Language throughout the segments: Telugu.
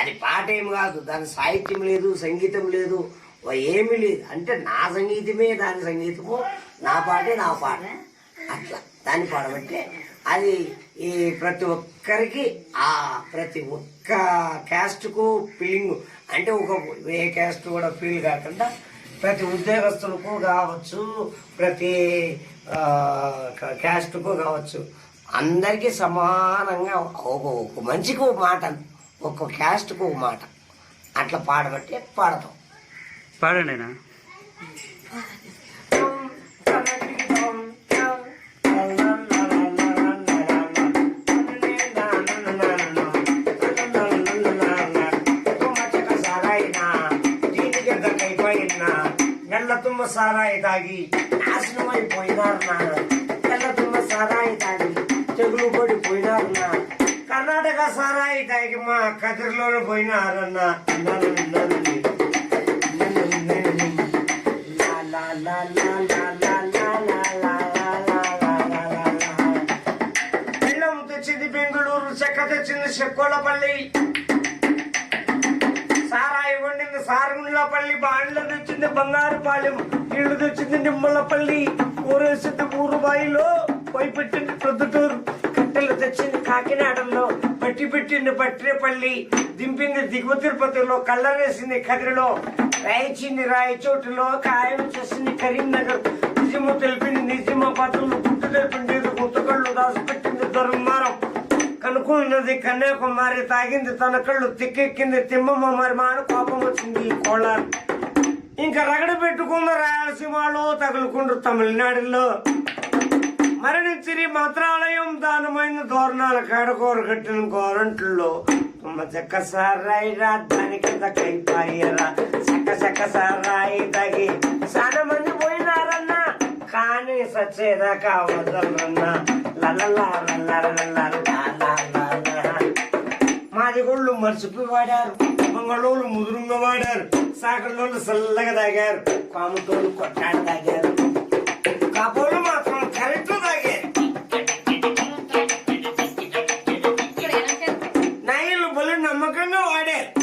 అది పాట ఏం కాదు దాని సాహిత్యం లేదు సంగీతం లేదు ఏమి ఏమీ లేదు. అంటే నా సంగీతమే దాని సంగీతము నా పాటే నా పాట. అట్లా. దాన్ని పాడబట్టే అది ఈ ప్రతి ఒక్కరికి ఆ ప్రతి ఒక్క క్యాస్ట్కు ఫీలింగ్. అంటే ఒక ఏ క్యాస్ట్ కూడా ఫీల్ కాకుండా ప్రతి ఉద్యోగస్తులకు కావచ్చు ప్రతి క్యాస్ట్కు కావచ్చు అందరికీ సమానంగా ఒక మంచికి ఒక మాట. ఒక్కొక్క క్యాస్ట్ ఒక మాట. అట్లా పాడబట్టి పాడతాం. పాడండి తుమ్మ సారాయి తాగి నాశనమైపోయినారు నాన్న తెల్ల తుమ్మ సారాయి తాగి మా కదిరిలోనే పోయిన ఆరన్న పిల్ల ముద్దొచ్చింది బెంగళూరు చెక్క తెచ్చింది చెక్కోళ్ళపల్లి సారాయి వండింది సారుగుండ్లపల్లి బాండ్ల తెచ్చింది బంగారుపాలెం నీళ్లు తెచ్చింది నిమ్మలపల్లి ఊరేసింది ఊరుబాయిలో పోయి పెట్టింది ప్రొద్దుటూరు కట్టెలు తెచ్చింది కాకినాడలో పెట్టి పెట్టింది పట్టిరేపల్లి దింపింది దిగువ తిరుపతిలో కళ్ళరేసింది కదిరిలో రాయిచింది రాయచోటులో ఖాయం చేసింది కరీంనగర్. నిజము తెలిపింది నిజామాబాద్లో గుట్టు తెలిపింది గుర్తుకళ్ళు దాచిపెట్టింది ధర్మారం కనుక్కున్నది కన్యాకుమారి తాగింది తన కళ్ళు తిక్కెక్కింది తిమ్మమ్మ మరి మాన కోపం వచ్చింది ఈ కోళ్ళారు ఇంకా రగడ పెట్టుకున్న రాయలసీమలో తగులుకుండ్రు తమిళనాడులో. మరణించిరి మంత్రాలయం దానమైన దోరణాల కాడకూర కట్టిన గోరంట్లో తుమ్మ చెక్క సారాయి దాని కింద కైపాయరా చెక్క చెక్క సారాయి తగి చాలా మంది పోయినారన్నా కానీ సచ్చేదాకా వదలరన్నా మాది గోళ్ళు మర్చిపోయి వాడారు మంగళోళ్ళు ముదురుంగా వాడారు సాగర్లోళ్ళు చల్లగా తాగారు కాముతోళ్ళు కొట్టాడు తాగారు కాపోళ్ళు ఎవరన్నా వాడారు.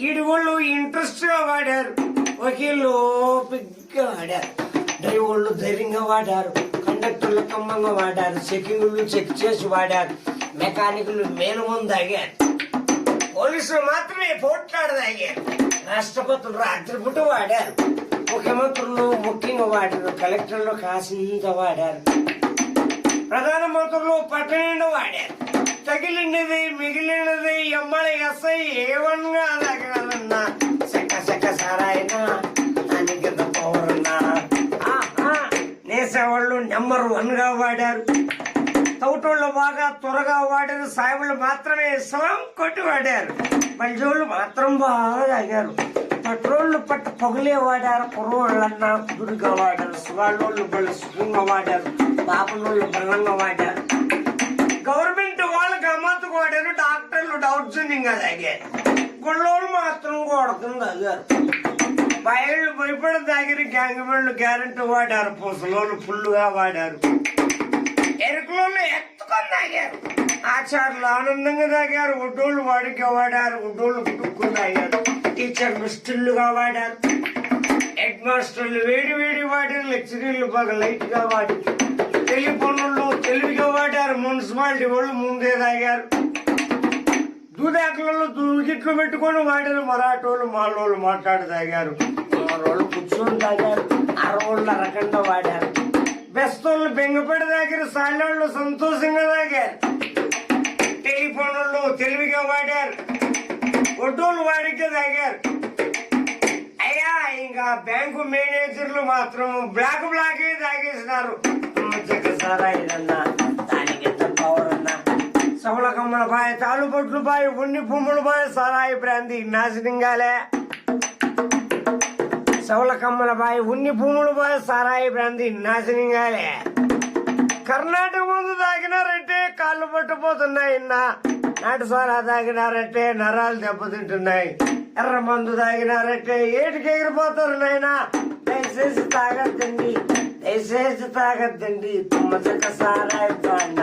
ఈడు ఇంట్రెస్ట్గా ఇంట్రెస్ట్గా వాడారు. వకీళ్ళు ఓపిక్గా వాడారు. డ్రైవర్లు ధైర్యంగా వాడారు. కండక్టర్లు కమ్మంగా వాడారు. చెకింగ్లు చెక్ చేసి వాడారు. మెకానికులు మేలు ముందు తాగారు పోలీసులు మాత్రమే పోట్లాడదాగారు రాష్ట్రపతులు రాత్రిపూట వాడారు. ముఖ్యమంత్రులు ముఖ్యంగా వాడారు. కలెక్టర్లు కాసింత వాడారు. ప్రధానమంత్రులు పట్టణంలో వాడారు. తగిలినది మిగిలినది ఎమ్మల ఎస్ఐ ఏవన్గా తగలన్నా సెక్క సెక్క సారాయినా దానికి పౌరన్నా నేసేవాళ్ళు నెంబర్ వన్గా వాడారు. తౌటోళ్ళు బాగా త్వరగా వాడారు సాయిబులు మాత్రమే సలం కొట్టి వాడారు. బల్జోళ్ళు మాత్రం బాగా తాగారు పట్రోళ్ళు పట్ట పగులే వాడారు. కుర్రోళ్ళన్నా కుదురుగా వాడారు. శివాళ్ళోళ్ళు బళ్ళు సుఖంగా వాడారు. పాపనోళ్ళు బలంగా వాడారు. గవర్నమెంట్ దౌర్జన్యంగా గుళ్ళోళ్ళు మాత్రం కొడుతుంది తాగారు బయళ్ళు భయపడి తాగిన గ్యాంగ్ గ్యారెంటీ వాడారు పూసలోళ్ళు ఫుల్లుగా వాడారు ఎరుకులోళ్ళు ఎత్తుకొని తాగారు ఆచార్యులు ఆనందంగా తాగారు ఒడ్డోళ్ళు వాడిగా వాడారు ఒడ్డోళ్ళు పుట్టుకుని తాగారు టీచర్లు స్టిల్లుగా వాడారు హెడ్ మాస్టర్లు వేడి వేడి వాడారు లెక్చరీలు బాగా లైట్గా వాడారు వాడి టెలిఫోన్లు తెలివిగా వాడారు మున్సిపాలిటీ వాళ్ళు ముందే తాగారు దూదాకులలో దూగిట్లు పెట్టుకొని వాడారు మరాఠోళ్ళు మాలోళ్ళు మాట్లాడి తాగారు వాళ్ళు కూర్చొని తాగారు. అరవళ్ళు అరకండా వాడారు. బెస్తోళ్ళు బెంగపడి తాగారు సాలెళ్ళు సంతోషంగా తాగారు. టెలిఫోన్ వాళ్ళు తెలివిగా వాడారు. ఒడ్డోళ్ళు వాడికే తాగారు. అయ్యా ఇంకా బ్యాంకు మేనేజర్లు మాత్రం బ్లాక్ బ్లాక్ తాగేసినారు. సారాయిలన్నా దానికి సవల కమ్మల బాయ్ తాలుబొట్లు బాయ్ ఉన్ని భూముల బాయ్ సారాయి బ్రాంతి నాశనంగాలే సవల కమ్మల బాయ్ ఉన్ని భూముల బాయ్ సారాయి బ్రాంతి నాశనంగాలే కర్ణాటక ముందు తాగినారంటే కాళ్ళు పట్టుపోతున్నాయి నా నాటు సారా తాగినారంటే నరాలు దెబ్బతింటున్నాయి ఎర్ర మందు తాగినారంటే ఏటికి ఎగిరిపోతారు నాయనా దయచేసి తాగద్దండి దయచేసి తాగద్దండి తుమ్మ చెక్క సారాయి అన్న